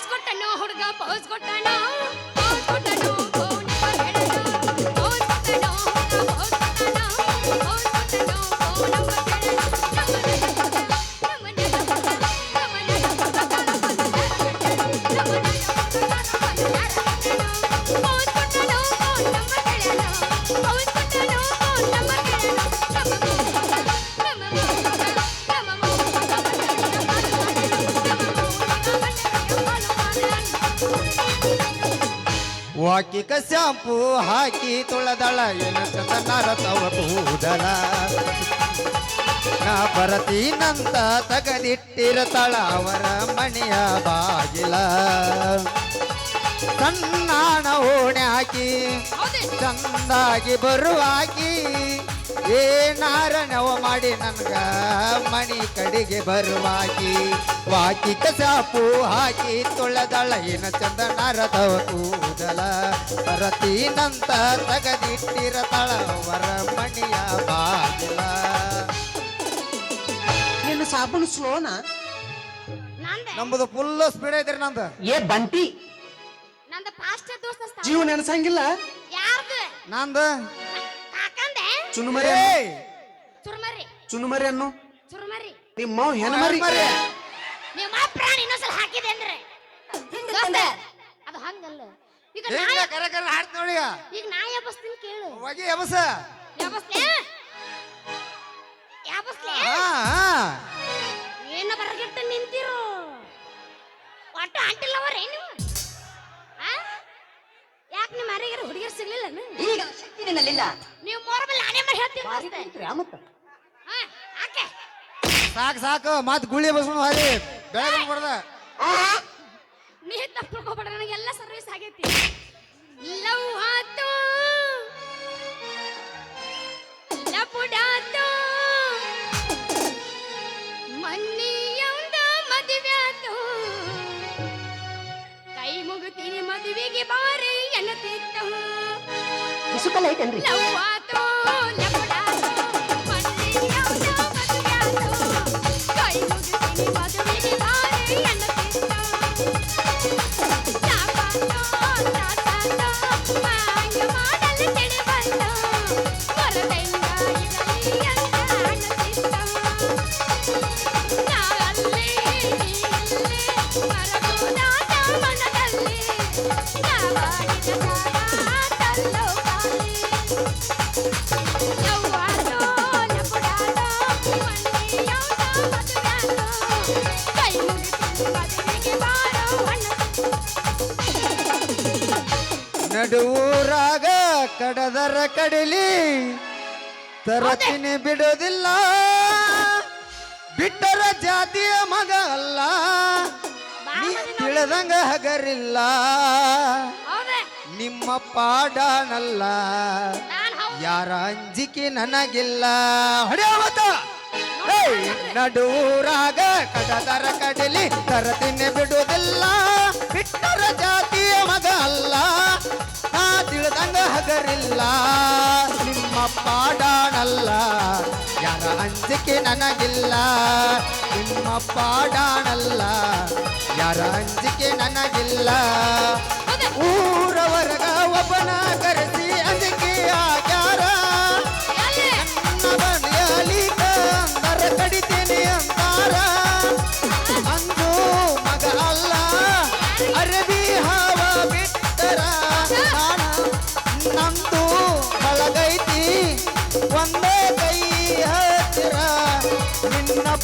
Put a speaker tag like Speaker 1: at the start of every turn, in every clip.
Speaker 1: Pose ಕೊಟ್ಟನು ಹುಡುಗ pose ಕೊಟ್ಟನು? ಪೋಸ್ ಕೊಟ್ಟನು?
Speaker 2: ವಾಕಿಕ ಶಾಂಪೂ ಹಾಕಿ ತುಳದಳ ಏನು ಚಂದನಾರ ತವ ಕೂದಲ. ನಾ ಬರತೀನಂತ ತಗದಿಟ್ಟಿರತಾಳ ಅವರ ಮಣಿಯ ಬಾಗಿಲ. ಸಣ್ಣಾಣ ಓಣೆ ಹಾಕಿ ಚಂದಾಗಿ ಬರುವಾಗಿ ಏನಾರ ನವ ಮಾಡಿ ನನ್ಗ ಮಣಿ ಕಡೆಗೆ ಬರುವಾಗಿ ವಾಕಿ ಕಸಾಪು ಹಾಕಿ ತೊಳೆದಳ ಏನ ಚಂದನಾರ ನಾರದವ ಕೂದಲ. ನಂತ ತಗದಿಟ್ಟಿರತಾಳ ವರ ಮಣಿಯ ಬಾಗಿಲ.
Speaker 3: ನಿನ್ನ ಸಾಬೂನು ಸ್ಲೋನ?
Speaker 1: ನಂದೆ.
Speaker 2: ನಮ್ಮದು ಫುಲ್ ಸ್ಪೀಡ್ ಐತ್ರಿ ನಂದು.
Speaker 3: ಏ ಬಂಟಿ
Speaker 1: ನಂದ ಫಾಸ್ಟ್ ದೋಸ್ತ
Speaker 3: ಜೀವ ನೆನಸಂಗಿಲ್ಲ?
Speaker 1: ಯಾರ್ದು?
Speaker 2: ನಂದು?
Speaker 3: ಚುನುಮರಿ!
Speaker 1: ಚುರುಮರಿ.
Speaker 3: ಚುನುಮರಿ ಅನ್ನು?
Speaker 1: ಚುರುಮರಿ.
Speaker 3: ನಿಮ್ಮ ಹೆಣ್ಮರಿ?
Speaker 2: ಮರಿ.
Speaker 1: ನಿಮ್ಮ ಪ್ರಾಣಿ ಇನ್ನೊಂದ್ಸಲ ಹಾಕಿದೆ ಅಂದ್ರೆ? ದೋಸ್ತ ಅದು ಹಂಗಲ್ಲ. ಈಗ ನಾ
Speaker 2: ಹಿಂಗ ಕರೆ ಕರೆ ಹಾಡ್ತ ನೋಡಿ ಈಗ.
Speaker 1: ಈಗ ನಾ ಎಬ್ಬಸ್ತೀನಿ ಕೇಳು.
Speaker 2: ಹೋಗಿ ಎಬಸ
Speaker 1: ಎಬ್ಬಸ್ಲೆ? ಎಬ್ಬಸ್ಲೆ?
Speaker 2: ಹಾ ಹಾ.
Speaker 1: ಏನ ಬರಗಿಟ್ಟ ನಿಂತಿರು? ಒಟ್ಟು ಅಂಟಿಲ್ಲವರೇ ನೀವು? ಯಾಕೆ ನಿಮ್ಮ ಮನೆಗಾರ ಹುಡುಗಿಯರು ಸಿಗ್ಲಿಲ್ಲ
Speaker 3: ಈಗ ಶಕ್ತಿ ನಿನ್ನಲ್ಲಿಲ್ಲ.
Speaker 1: ನೀವು ಮೂರ ಮೇಲೆ ನಾನೇ ಮಾಡಿ ಹೇಳ್ತೀನಿ.
Speaker 3: ಮತ್ತ?
Speaker 1: ಹಾ, ಹಾಕೆ.
Speaker 2: ಸಾಕು ಸಾಕು ಮತ್ ಗುಳಿ ಬಸ್ಕೊಂಡು ಹರಿ ಬೆಳಗ್ಗೆ ಕೊಡ್ದ.
Speaker 1: ನೀ ತಪ್ಪು ತಿಳ್ಕೊಬೇಡ ನನಗೆಲ್ಲ ಸರ್ವಿಸ್ ಆಗೈತಿ. ಲವ್ ಆತು ಲಪುಡಾತು ಮನ್ನಿಯಂದ ಮದುವೆ ಆತು. ಕೈ ಮುಗುತ್ತೀನಿ ಮದುವೆಗೆ ಬಾರಿ.
Speaker 3: ಬಿಸುಕಲ್ಲ ಐತೇನ್ರಿ?
Speaker 2: ಕಡದರ ಕಡಲಿ ತರತಿನಿ ಬಿಡೋದಿಲ್ಲ. ಬಿಟ್ಟರ ಜಾತಿಯ ಮಗ ಅಲ್ಲ. ನೀ ತಿಳಿದಂಗ ಹಗರಿಲ್ಲ. ನಿಮ್ಮ ಪಾಡನಲ್ಲ. ಯಾರ ಅಂಜಿಕೆ ನನಗಿಲ್ಲ. ಹೊಡೆಯ ನಡೂರಾಗ! ಕಡದರ ಕಡಲಿ ತರತಿನೇ ಬಿಡುವುದಿಲ್ಲ ಹಗರಿಲ್ಲ ನಿಮ್ಮ ಪಾಡಾಣಲ್ಲ ಯಾರ ಅಂಜಿಕೆ ನನಗಿಲ್ಲ. ನಿಮ್ಮ ಪಾಡಾಣಲ್ಲ ಯಾರ ಅಂಜಿಕೆ ನನಗಿಲ್ಲ. ಊರವರ್ಗ ಒಬ್ಬನ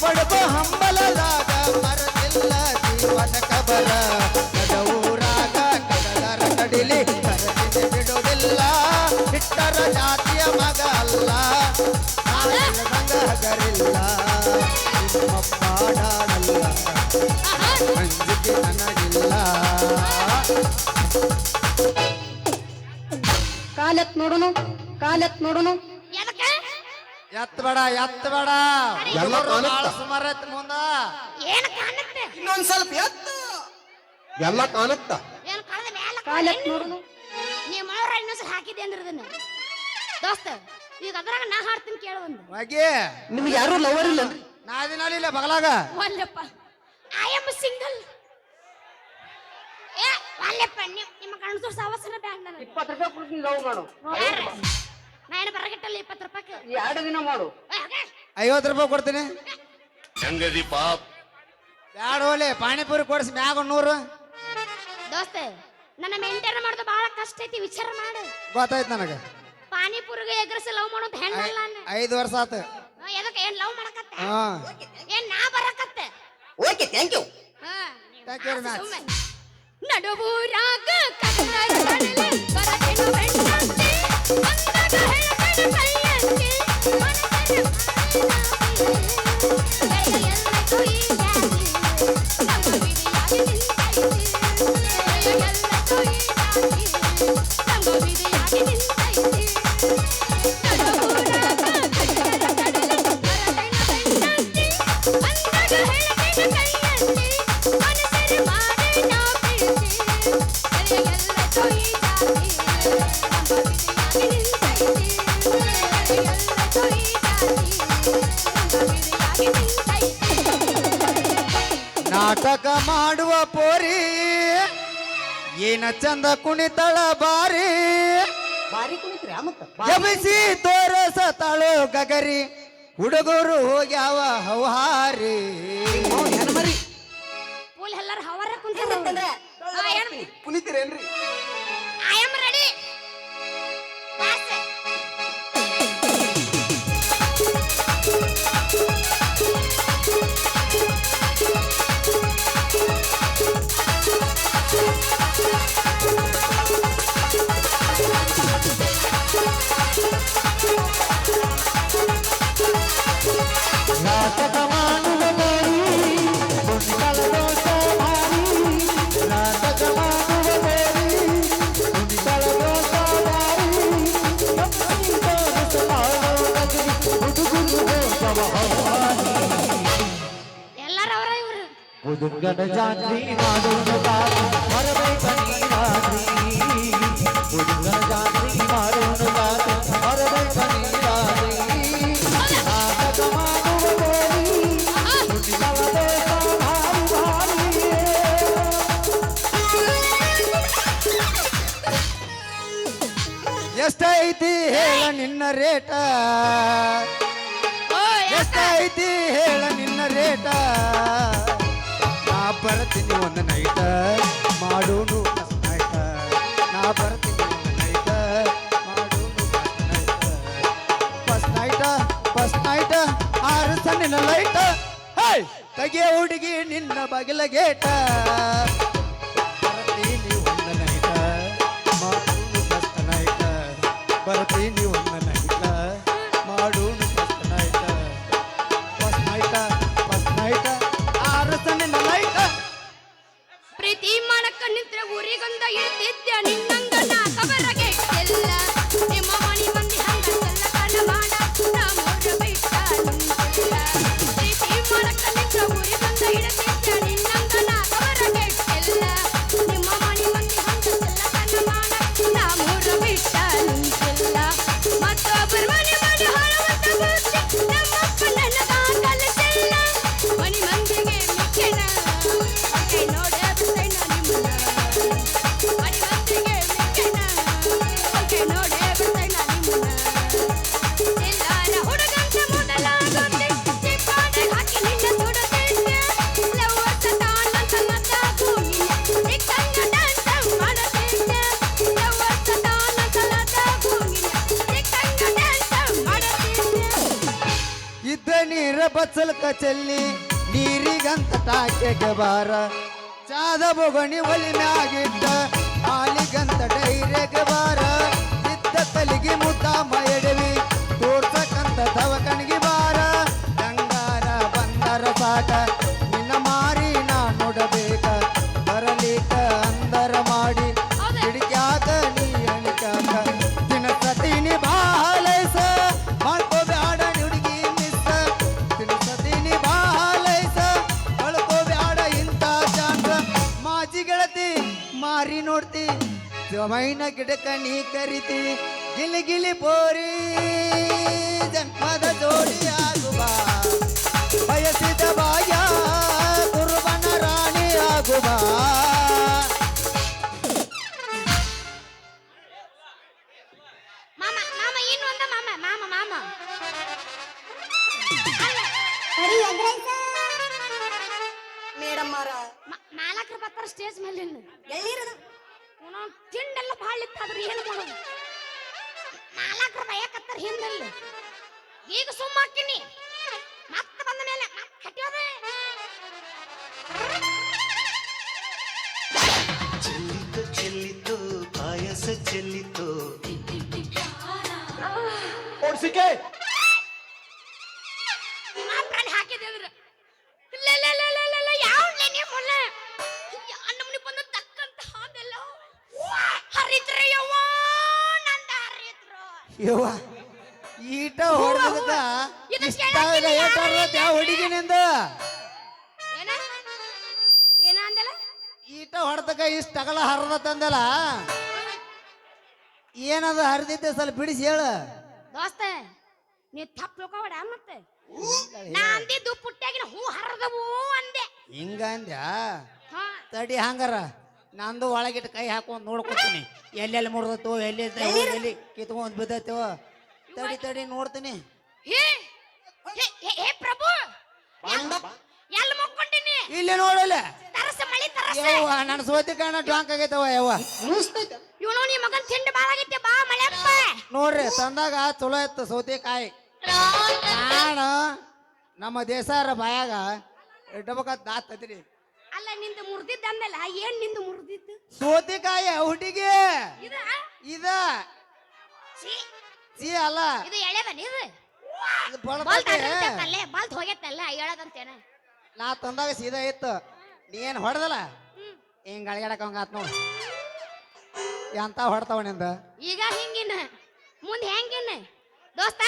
Speaker 2: ಪಡಬ ಹಂಬಲದಾಗ ಮರದಿಲ್ಲ ಜೀವನ ಕಬಲ ಕಡೂರಾಗ ಕಡದರ ಕಡಿಲಿ ಕರದಿದೆ ಬಿಡುವುದಿಲ್ಲ ಹಿಟ್ಟರ ಜಾತಿಯ ಮಗ ಅಲ್ಲ. ನಾಳೆದಂಗ ಹಗರಿಲ್ಲ.
Speaker 1: ಆಹಾ.
Speaker 2: ಅಂಜಿಕೆ ನನಗಿಲ್ಲ.
Speaker 3: ಕಾಲತ್ ನೋಡುನು ಕಾಲತ್ ನೋಡುನು?
Speaker 2: ಎತ್ ಬೇಡ ಎತ್ತ ಬೇಡ.
Speaker 4: ಎಲ್ಲ ಕಾಣುತ್ತ.
Speaker 2: ಸುಮಾರು ಐತ್ ಮುಂದ.
Speaker 1: ಏನ್ ಕಾಣುತ್ತೆ?
Speaker 4: ಇನ್ನೊಂದ್ ಸ್ವಲ್ಪ ಎತ್ತ ಎಲ್ಲ ಕಾಣುತ್ತ.
Speaker 1: ಏನ್ ಕಳೆದ ಮೇಲೆ
Speaker 3: ನೋಡುನು
Speaker 1: ನೀ ಮೌರ ಇನ್ನೊಂದ್ಸಲ ಹಾಕಿದ್ದೆ ಅಂದ್ರೆ ಇದನ್ನ ದೋಸ್ತ ಈಗ ಅದ್ರಾಗ ನಾ ಹಾಡ್ತೀನಿ ಕೇಳು ಒಂದು.
Speaker 2: ಹೋಗಿ.
Speaker 3: ನಿಮ್ಗೆ ಯಾರು ಲವರ್ ಇಲ್ಲ
Speaker 2: ನಾ ದಿನಾಲಿಲ್ಲ ಬಗಲಾಗ.
Speaker 1: ಒಲ್ಲಪ್ಪ. ಐ ಆಮ್ ಸಿಂಗಲ್ ಏ ನೀವು ನಿಮ್ಮ ಕಣ್ಣು ಸಾವಸರ ಬ್ಯಾಂಕ್ ನನಗೆ.
Speaker 3: ಇಪ್ಪತ್ತು ರೂಪಾಯಿ ಕೊಡ್ತೀನಿ ಲವ್ ಮಾಡು?
Speaker 1: ನಾ ಏನು ಬರಗಿಟ್ಟಲ್ಲ ಇಪ್ಪತ್ತು ರೂಪಾಯಿ
Speaker 3: ಎರಡು ದಿನ ಮಾಡು.
Speaker 2: ಐವತ್ತು ರೂಪಾಯಿ ಕೊಡ್ತೀನಿ.
Speaker 5: ಸಂಗದಿ ಪಾಪ್?
Speaker 2: ಬ್ಯಾಡ ಹೋಲಿ ಪಾನಿಪುರಿ ಕೊಡಿಸಿ ಮ್ಯಾಗ ನೂರು.
Speaker 1: ದೋಸ್ತ ನನ್ನ ಮೇಂಟೈನ್ ಮಾಡೋದು ಬಹಳ ಕಷ್ಟ ಐತಿ ವಿಚಾರ ಮಾಡು.
Speaker 2: ಗೊತ್ತಾಯ್ತು ನನಗೆ.
Speaker 1: ಪಾನಿಪುರಿಗೆ ಎಗ್ರಸಿ ಲವ್ ಮಾಡೋದು ಹೆಣ್ಣಲ್ಲ
Speaker 2: ಐದು ವರ್ಷ ಆತು.
Speaker 1: ಎದಕ್ಕೆ ಏನ್ ಲವ್ ಮಾಡಕತ್ತ? ಏನ್ ನಾ ಬರಕತ್ತೆ?
Speaker 4: ಓಕೆ ಥ್ಯಾಂಕ್ ಯು
Speaker 1: ಹಾ,
Speaker 2: ಯು much.
Speaker 1: ಸುಮ್ಮನೆ. ನಡುವೂರಾಗ ಕನ್ನಡ ಕಡಲೆ ಬರತೆನು ಬೆಣ್ಣಂತೆ
Speaker 2: मन ಚಂದ ಕುಣಿತಳ ಬಾರಿ.
Speaker 3: ಬಾರಿ ಕುಣಿತ್ರಿ ಮತ್ತ?
Speaker 2: ಎಬಿಸಿ ತೋರಸ ತಾಳು ಗಗರಿ. ಹುಡುಗರು ಹೋಗ್ಯಾವ
Speaker 1: ಹವಾರಿ ಎಲ್ಲಾರು ಕುಣಿತೀರೇನ್ರಿ?
Speaker 2: ಮುದುಗನ ಜಾತ್ರಿ ಮಾಡೋಣ ಬಾರಿ ಮರಬೇಕ ನೀರಾದ್ರಿ ಮುದುಗನ ಜಾತ್ರಿ ನಿನ್ನ ರೇಟ.
Speaker 1: ಓ
Speaker 2: ಎಷ್ಟೈತಿ ಹೇಳ ನಿನ್ನ ರೇಟ. ನಾ ಬರ್ತೀನಿ ಒಂದು ನೈಟ ಮಾಡೋನು ನೈಟ ನಾ ಬರ್ತೀನಿ ಒಂದು ನೈಟ ಮಾಡೋನು ಫಸ್ಟ್ ನೈಟ ಫಸ್ಟ್ ನೈಟ ಆರು ನಿನ್ನ ಲೈಟ ಹೇ ತಗೆ ಹುಡುಗಿ ನಿನ್ನ ಬಗಿಲ ಗೇಟ.
Speaker 1: ಚೆಲ್ಲಿ
Speaker 2: ನೀರಿಗಂತ ಟಾಕೆಗೆ ಬಾರ. ಚಾದ ಬೊಗಣಿ ಒಲಿ ಹಾಲಿಗಂತ ಡೈರೆಗೆ ಬಾರ. ಇದ್ದ ತಲಿಗೆ ಮುದ್ದ ಮಯಡವಿ ತೋರ್ಸಕ್ಕಂತ ದವಕಣಿಗೆ ಗಿಡಕ ನೀ ಕರಿತಿ ಗಿಲಿ ಗಿಲಿ ಪೋರಿ ಜನ್ಮದ
Speaker 1: ಯವ್ವ
Speaker 2: ಈಟ ಹೊಡೆದಕ್ಕ
Speaker 1: ಇದು
Speaker 2: ಇಷ್ಟ ಯಾವ ಹುಡುಗಿನಿಂದ ಈಟ ಅಗಲ ಹರದ ತಂದಲ್ಲ. ಏನದ ಹರಿದಿದ್ದೆ ಸ್ವಲ್ಪ ಬಿಡಿಸಿ ಹೇಳು.
Speaker 1: ದೋಸ್ತ ನೀ ತಪ್ಪು ತಿಳ್ಕೊಬೇಡ ಮತ್ತೆ. ನಾ ಅಂದಿದ್ದು ಪುಟ್ಟಾಗಿನ ಹೂ ಹರಿದವು ಅಂದೆ.
Speaker 2: ಹಿಂಗ ಅಂದ್ಯಾ?
Speaker 1: ಹಾ.
Speaker 2: ತಡಿ ಹಂಗಾರ. ನಂದು ಒಳಗಿಟ್ಟು ಕೈ ಹಾಕೊಂಡು ನೋಡ್ಕೊತೀನಿ. ಎಲ್ಲೆಲ್ಲಿ ಮುಡ್ದತ್ತು ಎಲ್ಲಿ ಎಲ್ಲಿ ಕಿತ್ಕೊಂಡ್ ಬಿದ್ದತ್ತೋ. ತಡಿ ತಡಿ ನೋಡ್ತೀನಿ.
Speaker 1: ಹೇ ಹೇ, ಹೇ, ಹೇ ಪ್ರಭು. ಎಲ್ಲಿ ಮುಕ್ಕೊಂಡಿನಿ?
Speaker 2: ಇಲ್ಲಿ ನೋಡಲ್ಲ.
Speaker 1: ತರಸ ಮಳಿ ತರಸ.
Speaker 2: ಯವ್ವ ನನ್ನ ಸೋತಿ ಕಾಣ ಡಾಂಕ್ ಆಗೈತವ ಯವ್ವ.
Speaker 3: ನುಸ್ತೈತೆ
Speaker 1: ಇವನು ನೀ ಮಗನ್ ತಿಂಡಿ ಬಾಳಾಗೈತೆ ಬಾ ಮಳೆಪ್ಪ
Speaker 2: ನೋಡ್ರಿ ತಂದಾಗ ಚಲೋ ಇತ್ತು ಸೌತೆಕಾಯಿ ನಾನು ನಮ್ಮ ದೇಸಾರ ಬಾಯಾಗ ಇಡ್ಬೇಕಂತ ನಾತದ್ರಿ
Speaker 1: ಅಲ್ಲ ನಿಂದು ಮುರ್ದಿದ್ದ ಅಂದಲ್ಲ ಏನ್ ನಿಂದು ಮುರ್ದಿದ್ದು?
Speaker 2: ಸೋತೆಕಾಯಿ ಹುಡುಗಿ.
Speaker 1: ಇದ
Speaker 2: ಇದ. ಸಿ ಅಲ್ಲ.
Speaker 1: ಇದು ಎಳೆವನ್ ಇದು?
Speaker 2: ಇದು
Speaker 1: ಬಾಲ್ತ್
Speaker 2: ಬಳತೈತೆ
Speaker 1: ಅಲ್ಲೇ ಬಾಲ್ತ್ ಹೋಗೈತಲ್ಲ ಹೇಳದಂತೇನ?
Speaker 2: ನಾ ತಂದಾಗ ಸೀದಾ ಇತ್ತು. ನೀ ಏನ್ ಹೊಡೆದಲ್ಲ? ಹಿಂಗ್ ಅಳಗ್ಯಾಡಕ ಹಂಗ ಆತ್ ನೋಡು. ಎಂತ ಹೊಡ್ತಾವ ನಿಂದ?
Speaker 1: ಈಗ ಹಿಂಗಿನ. ಮುಂದೆ ಹೆಂಗಿನ? ದೋಸ್ತ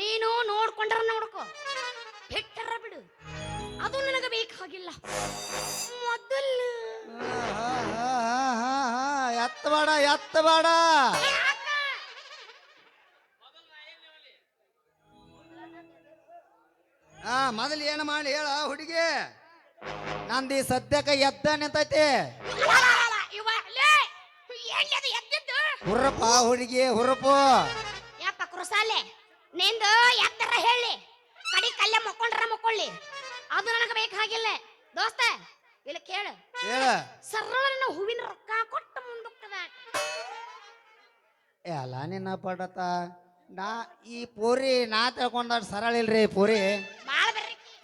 Speaker 1: ನೀನು ನೋಡ್ಕೊಂಡ್ರ ನೋಡ್ಕೊ. ಬಿಟ್ಟರ ಬಿಡು. ಅದು ನನಗೆ ಬೇಕಾಗಿಲ್ಲ ಮೊದಲು.
Speaker 2: ಎತ್ತಬೇಡ
Speaker 1: ಎತ್ತಬೇಡ?
Speaker 2: ಹಾ ಮೊದಲು ಏನು ಮಾಡಿ ಹೇಳ ಹುಡುಗಿ? ನಂದಿ ಸದ್ಯಕ್ಕೆ ಎದ್ದ ನಿಂತೈತಿ ಹುರ್ರಪ್ಪ ಹುಡುಗಿ ಹುರ್ರಪ್ಪು
Speaker 1: ಯಪ್ಪ ಕುರುಸಾಲೆ ನಿಂದು ಎತ್ತರ ಹೇಳಿ. ಕಡಿ ಕಲ್ಲೆ ಮಕ್ಕೊಂಡ್ರ ಮಕ್ಕೊಳ್ಳಿ. ಅದು ನನಗೆ ಬೇಕಾಗಿಲ್ಲ. ದೋಸ್ತ ಇಲ್ಲ ಕೇಳು.
Speaker 2: ಹೇಳ.
Speaker 1: ಸರಳನ ಹೂವಿನ ರೊಕ್ಕ ಕೊಟ್ಟು ಮುಂದಕ್ಕದ
Speaker 2: ಎಲ್ಲ ನಿನ್ನ ಪಡತ. ನಾ ಈ ಪೂರಿ ನಾ ತಿಳ್ಕೊಂಡ ಸರಳ ಇಲ್ರಿ ಪೂರಿ.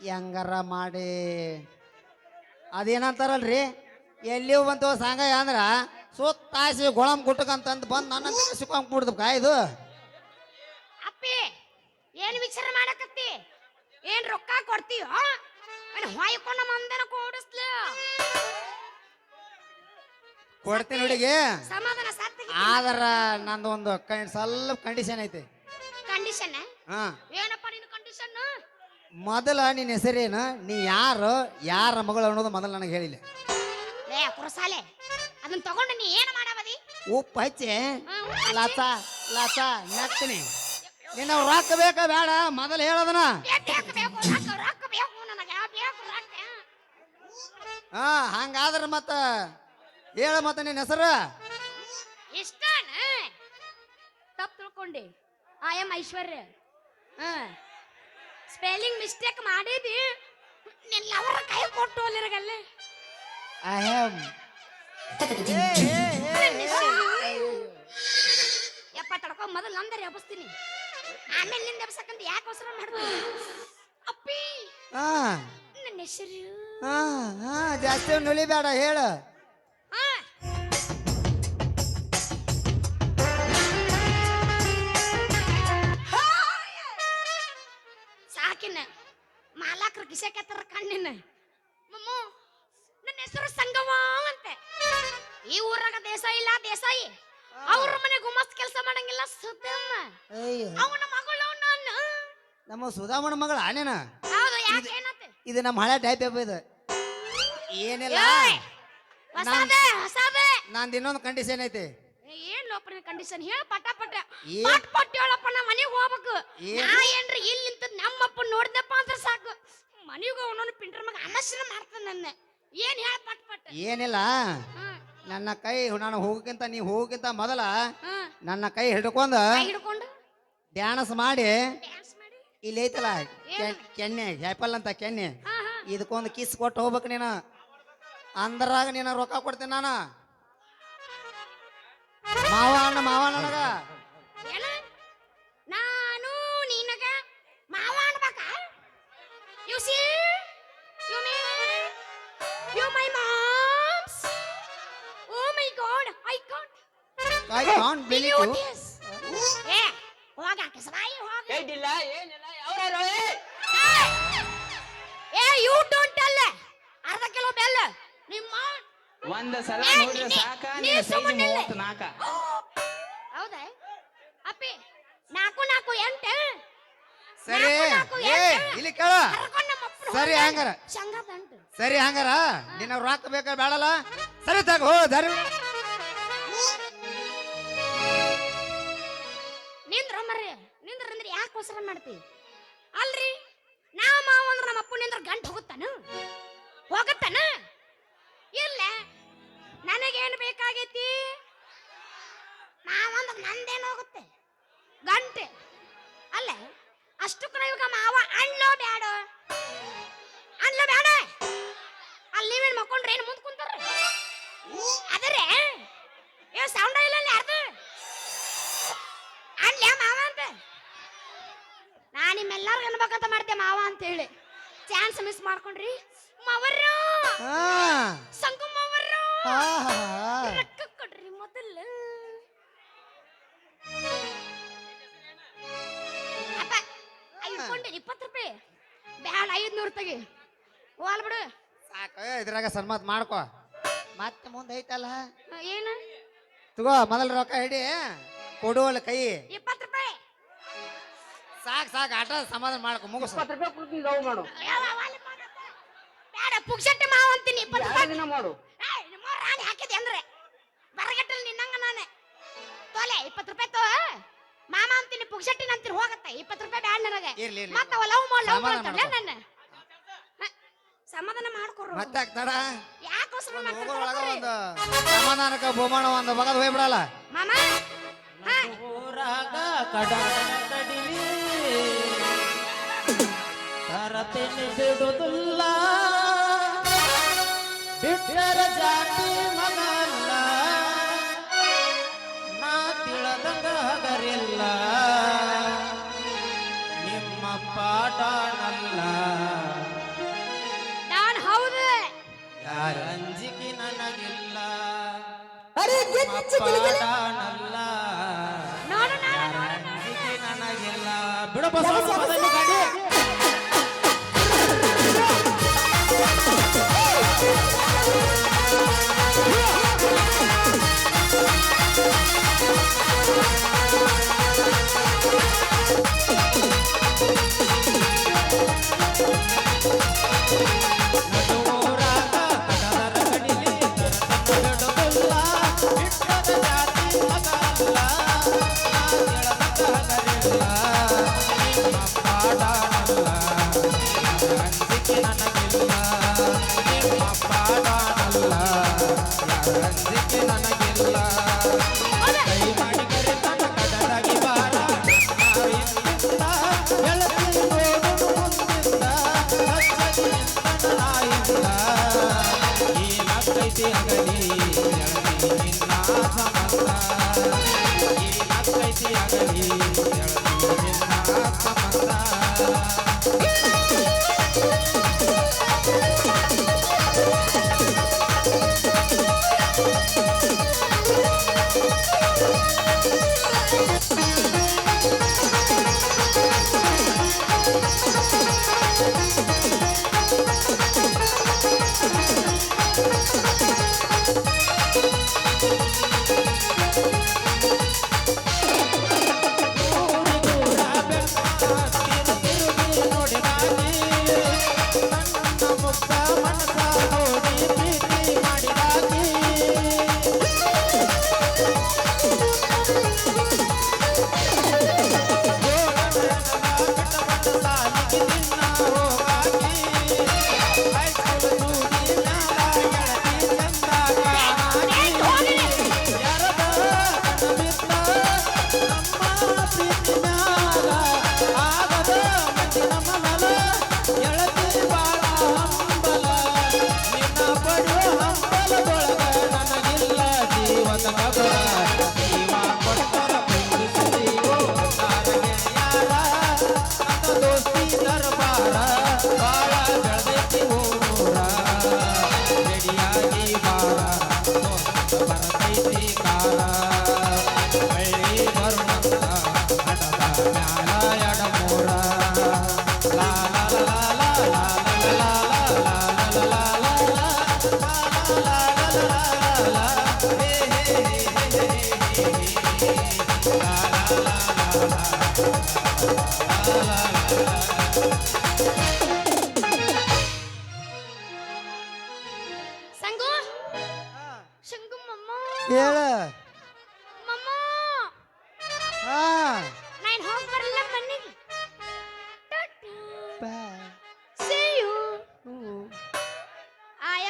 Speaker 2: ಹೆಂಗಾರ ಮಾಡಿ? ಅದೇನಂತಾರಲ್ರಿ? ಎಲ್ಲಿ ಬಂತು ಸಾಂಗ ಅಂದ್ರ ಸುತ್ತಾಸಿ ಗೊಳಂ ಗುಟ್ಟಕಂತಂದು ಬಂದು ನನ್ನ ಸಿಕ್ಕೊಂಡ್ ಬಿಡ್ದಪ್ಪ ಇದು.
Speaker 1: ಅಪ್ಪಿ ಏನ್ ವಿಚಾರ ಮಾಡಕತ್ತಿ? ಏನ್ ರೊಕ್ಕ ಕೊಡ್ತೀವಿ ಹೊಯ್ಕೊಂಡ ಮಂದನ ಕೂಡಿಸ್ಲ?
Speaker 2: ಕೊಡ್ತೀನಿ ಹುಡುಗಿ.
Speaker 1: ಸಮಾಧಾನ ಸಾತ್ವಿಕ
Speaker 2: ಆದ್ರ ನಂದು ಒಂದು ಸ್ವಲ್ಪ ಕಂಡೀಷನ್ ಐತಿ.
Speaker 1: ಕಂಡೀಷನ್
Speaker 2: ಹಾ.
Speaker 1: ಏನಪ್ಪ ನಿನ್ನ ಕಂಡೀಷನ್
Speaker 2: ಮೊದಲ ನಿನ್ನ ಹೆಸರೇನು? ನೀ ಯಾರು? ಯಾರ ಮಗಳು ಅನ್ನೋದು ಮೊದಲು ನನಗೆ ಹೇಳಿಲ್ಲ.
Speaker 1: ಲೇ ಕುರಸಾಲೆ ಅದನ್ನ ತಗೊಂಡು ನೀ ಏನು ಮಾಡಬದಿ
Speaker 2: ಉಪ್ಪು ಹಚ್ಚಿ ಲಾಸ ಲಾಸ ನೆಕ್ತೀನಿ ನಿನ್ನ ರೊಕ್ಕ ಬೇಕಾ ಬೇಡ ಮೊದಲು ಹೇಳೋದನ
Speaker 1: ಬೇಕು ಬೇಕು ರೊಕ್ಕ ರೊಕ್ಕ ಬೇಕು ನನಗೆ ಬೇಕು ರೊಕ್ಕ.
Speaker 2: ಹಾ ಹಂಗಾದ್ರೆ ಮತ್ತ ಹೇಳ ಮತ್ತ ನಿನ್ನ ಹೆಸರು?
Speaker 1: ಇಷ್ಟ ತಪ್ಪು ತಿಳ್ಕೊಂಡಿ. I am Aishwarya. ಹಾ. ಸ್ಪೆಲ್ಲಿಂಗ್ ಮಿಸ್ಟೇಕ್ ಮಾಡಿದಿ? ನಿನ್ನ ಅವರ ಕೈ ಕೊಟ್ಟು ಅಲ್ಲಿರಗಲ್ಲ.
Speaker 2: ಐ ಆಮ್
Speaker 1: ಯಪ್ಪ ತಡ್ಕೊ ಮೊದಲು ನಂದರಿ ಎಬ್ಬಿಸ್ತೀನಿ. ಆಮೇಲೆ ನಿಂದ ಎಬ್ಸಕ್ಕಂತ ಯಾಕೆ ಅವಸರ ಮಾಡ್ತೀನಿ ಅಪ್ಪಿ
Speaker 2: ಹಾ
Speaker 1: ನನ್ನ ಹೆಸರು.
Speaker 2: ಹಾ ಹಾ ಜಾಸ್ತಿ ನುಳಿಬೇಡ ಹೇಳು.
Speaker 1: ಕಿಸೆಕತ್ತರ ಮಮ್ಮು ನನ್ನ ಹೆಸರು ಸಂಗಮ ಅಂತೆ. ಈ ಊರಾಗ ದೇಸಾಯಿ ಇಲ್ಲ ದೇಸಾಯಿ ಅವ್ರ ಮನೆ ಗುಮಸ್ ಕೆಲಸ ಮಾಡಂಗಿಲ್ಲ ಸುದ್ದಮ್ಮ ಅವನ ಮಗಳು ನಾನು
Speaker 2: ನಮ್ಮ ಸುಧಾಮಣ ಮಗಳ ಆನೇನ?
Speaker 1: ಹೌದು ಯಾಕೆ ಏನತ್ತೆ
Speaker 2: ಇದು ನಮ್ಮ ಹಳೆ ಟೈಪ್ ಇದು. ಏನಿಲ್ಲ.
Speaker 1: ಏಯ್! ಹೊಸಾದ ಹೊಸಾದ.
Speaker 2: ನಂದು ಇನ್ನೊಂದು ಕಂಡೀಷನ್ ಐತಿ.
Speaker 1: ಏನ್ ಲೋಪನ ಕಂಡೀಷನ್ ಹೇಳ ಪಟ ಪಟ.
Speaker 2: ಏನ್?
Speaker 1: ಪಟ್ ಪಟ್ ಹೇಳಪ್ಪ ನಾ ಮನೆಗೆ ಹೋಗ್ಬೇಕು.
Speaker 2: ಏನ್?
Speaker 1: ನಾ ಏನ್ರಿ ಇಲ್ಲಿ ನಿಂತ ನಮ್ಮಪ್ಪ ನೋಡ್ದೆಪ್ಪ ಅಂದ್ರೆ ಸಾಕು. ಮನೆಗೆ ಒಂದೊಂದು ಪಿಂಡ್ರ ಮಗ ಮಾಡ್ತಾನ ನನ್ನ. ಏನ್ ಹೇಳ ಪಟ್ ಪಟ್.
Speaker 2: ಏನಿಲ್ಲ. ನನ್ನ ಕೈ ನಾನು ಹೋಗಕ್ಕಿಂತ ನೀ ಹೋಗಕ್ಕಿಂತ ಮೊದಲ. ನನ್ನ ಕೈ ಹಿಡ್ಕೊಂಡು
Speaker 1: ಹಿಡ್ಕೊಂಡು?
Speaker 2: ಡ್ಯಾನ್ಸ್ ಮಾಡಿ ಇಲ್ಲಿ ಐತಲ್ಲ ಕೆನ್ನೆ ಹ್ಯಾಪಲ್ ಅಂತ ಕೆನ್ನೆ. ಇದಕ್ಕೊಂದು ಕಿಸ್ ಕೊಟ್ಟು ಹೋಗ್ಬೇಕು ನೀನು. ಅಂದ್ರಾಗ ನೀನು ರೊಕ್ಕ ಕೊಡ್ತೀನಿ ನಾನು. ಮಾವ ಅಣ್ಣ ಮಾವ ನನಗ.
Speaker 1: ಐ ಕಾಂಟ್
Speaker 2: ಬಿಲೀವ್
Speaker 1: ದಿಸ್ ಏ ಹೋಗ ಕಿಸಬಾಯಿ ಹೋಗ.
Speaker 3: ಏನಿಲ್ಲ ಏನಿಲ್ಲ ಯಾವ್ಯಾರು
Speaker 1: ಏ! ಯು ಡೋಂಟ್ ಟೆಲ್ ಅರ್ಧ ಕಿಲೋ ಬೆಲ್ಲ ನಿಮ್ಮ
Speaker 6: ಒಂದ ಸಲ
Speaker 1: ಏ,
Speaker 6: ನೋಡಿದ್ರೆ ಸಾಕ
Speaker 1: ನೀ
Speaker 6: ಸೈಜ್ ಮೂವತ್ತು.
Speaker 1: ಹೌದಾ? ಅಪ್ಪಿ ನಾಲ್ಕು ನಾಲ್ಕು ಎಂಟು.
Speaker 2: ಸರಿ. ಏ ಇಲ್ಲಿ ಕೇಳ.
Speaker 1: ಕರ್ಕೊಂಡ್ ನಮ್ಮ ಅಪ್ಪನ
Speaker 2: ಸರಿ. ಹಂಗಾರ. ಸರಿ ಹಂಗಾರ. ನಿನ್ನ ರೊಕ್ಕ ಬೇಕಾ ಬೇಡಲ್ಲ? ಸರಿ ತಗೋ ಹೋ
Speaker 1: ಅಂದ್ರೆ ಯಾಕೆ ಅವಸರ ಮಾಡ್ತಿ ಅಲ್ರಿ? ನಾ ಮಾವ ಅಂದ್ರ ನಮ್ಮ ಅಪ್ಪ ಗಂಟು ಹೋಗುತ್ತಾನ? ಹೋಗುತ್ತಾನ? ಇಲ್ಲ. ನನಗೇನು ಬೇಕಾಗೈತಿ? ಮಾವ ಅಂದ್ರೆ ನಂದೇನು ಹೋಗುತ್ತೆ? ಗಂಟೆ. ಅಲ್ಲ? ಅಷ್ಟಕ್ಕೂ ಇವಾಗ ಮಾವ ಅಣ್ಣೋ ಬ್ಯಾಡ? ಅಣ್ಣ ಬ್ಯಾಡ? ಅಲ್ಲಿ ನೀವೇನು ಮಕ್ಕೊಂಡ್ರೆ ಏನು ಮುಂದೆ ಕುಂತಾರ ಅದರೇ ಏ ಸೌಂಡ್ ಇಲ್ಲ ಯಾರ್ದು ಅನ್ಲ ಮಾವ ಅಂತ ನಾ ನಿಮ್ಮೆಲ್ಲರಿಗೂ ಅನ್ಬೇಕಂತ ಮಾಡ್ತೆ ಮಾವ ಅಂತ ಹೇಳಿ ಚಾನ್ಸ್ ಮಿಸ್ ಮಾಡ್ಕೊಂಡ್ರಿ ಮಾವರು ಸಂಕು
Speaker 2: ಮಾವರು.
Speaker 1: ರೊಕ್ಕ ಕೊಡ್ರಿ ಮೊದಲ. ಅಪ್ಪ ಇಟ್ಕೊಂಡೆ ಇಪ್ಪತ್ತು ರೂಪಾಯಿ. ಬ್ಯಾಡ ಐದ್ನೂರು ತೆಗಿ. ಹೋಲ್ ಬಿಡು.
Speaker 2: ಸಾಕು ಇದ್ರಾಗ ಸನ್ಮಾತ್ ಮಾಡ್ಕೋ. ಮತ್ತೆ ಮುಂದೆ ಐತಲ್ಲ?
Speaker 1: ಏನು?
Speaker 2: ತಗೋ ಮೊದಲ ರೊಕ್ಕ ಹಿಡಿ ಕೊಡುವಲ್ಲ ಕೈ.
Speaker 1: ರೂಪಾಯಿ
Speaker 2: ಸಾಕ್ ಸಾಕ್ ಆಟ ಸಮಾಧಾನ ಮಾಡ್ಕೊ ಮುಗಿಸ್.
Speaker 3: ಇಪ್ಪತ್ತು ರೂಪಾಯಿ ಕೊಡ್ತೀನಿ ಲವ್ ಮಾಡು.
Speaker 1: ಮಾವ ಅಂತೀನಿ ಇಪ್ಪತ್ತು
Speaker 3: ಎರಡು
Speaker 1: ರೂಪಾಯಿ.
Speaker 3: ದಿನ ಮಾಡು.
Speaker 1: ಏಯ್, ರಾಣಿ ಹಾಕಿದೆ ಅಂದ್ರೆ. ಬರಗಟ್ಟಲ್ಲಿ ನಿನ್ನಂಗ ನಾನೇ. ತೋಲೆ ಇಪ್ಪತ್ತು ರೂಪಾಯಿ ತೋ. ಮಾಮ ಅಂತೀನಿ ಪುಗ್ಸಟ್ಟಿನ ಅಂತೀನಿ ಹೋಗತ್ತೆ. ಇಪ್ಪತ್ತು ರೂಪಾಯಿ ಬ್ಯಾಡ ನನಗೆ.
Speaker 2: ಇರ್ಲಿ ಇರ್ಲಿ.
Speaker 1: ಮತ್ತ ಅವ ಲವ್ ಮಾಡಿ ಲವ್
Speaker 2: ಸಮಾಧಾನ
Speaker 1: ಮಾಡ್ತಾನೆ
Speaker 2: ಮಾಡ್ಕೊ.
Speaker 1: ನನ್ನ. ಹ, ಸಮಾಧಾನ ಮಾಡ್ಕೊರು
Speaker 2: ಮತ್ತೆ ಆಗ್ತಾಡ?
Speaker 1: ಯಾಕೆ ಮಾಡ್ತಾರೆ
Speaker 2: ಒಂದು ಸಮಾಧಾನಕ್ಕ ಬಹುಮಾನ ಒಂದು ಬಗದ್ ಹೋಗ್ಬಿಡಲ್ಲ.
Speaker 1: ಮಾಮ? ಹ,
Speaker 7: ಊರಾಗ ಕಡನ ಕಡಿಲಿ ತರತೇನೆ ಬಿಡುದಿಲ್ಲ ಬಿಟ್ಟರ ಜಾತಿ ಮಗಲ್ಲ ನಾ ತಿಳದಂಗ ಹಗರಿಲ್ಲ ನಿಮ್ಮ ಪಾಠನಲ್ಲ
Speaker 1: ನಾನು ಹೌದು?
Speaker 7: ಯಾರ ಅಂಜಿಕೆ ನನಗಿಲ್ಲ. ಪಾಠನಲ್ಲ
Speaker 1: ನೋಡು ನಾನು
Speaker 7: ಅಂಜಿಕೆ ನನಗಿಲ್ಲ. ಬಿಡು ಬಸವಣ್ಣ ಮೊದಲು ಗಾಡಿ.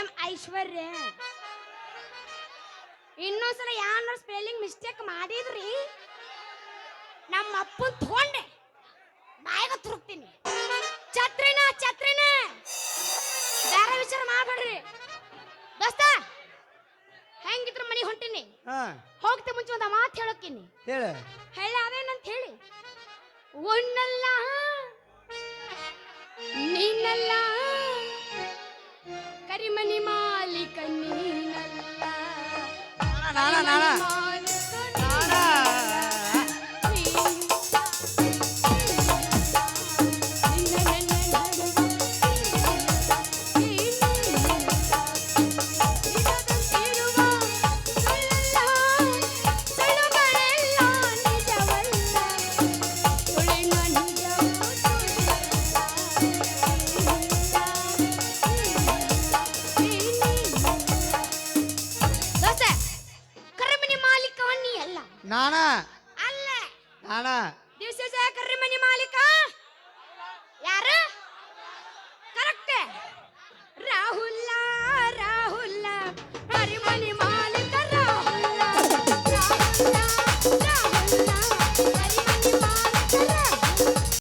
Speaker 1: Am ಐಶ್ವರ್ಯ? ಇನ್ನೊಂದ್ಸಲ ಯಾರ ಸ್ಪೆಲ್ಲಿಂಗ್ ಮಿಸ್ಟೇಕ್ ಮಾಡಿದ್ರಿ? ನಮ್ಮ ಅಪ್ಪನ್ ತಗೊಂಡೆ. ಬಾಯಿಗೆ ತುರುಕ್ತೀನಿ. ಛತ್ರಿನ ಛತ್ರಿನ? ಬೇರೆ ವಿಚಾರ ಮಾಡ್ಬೇಡ್ರಿ. ದೋಸ್ತ ಹೆಂಗಿದ್ರ ಮನೆಗೆ ಹೊಂಟಿನಿ. ಹೋಗ್ತಾ ಮುಂಚೆ ಒಂದು ಮಾತು ಹೇಳೋಕಿನಿ.
Speaker 2: ಹೇಳ.
Speaker 1: ಹೇಳ ಅದೇನಂತ ಹೇಳಿ. ಒಣ್ಣಲ್ಲ ನೀನಲ್ಲ ಕರಿಮನಿ ಮಾಲೀಕ ನೀನಲ್ಲ.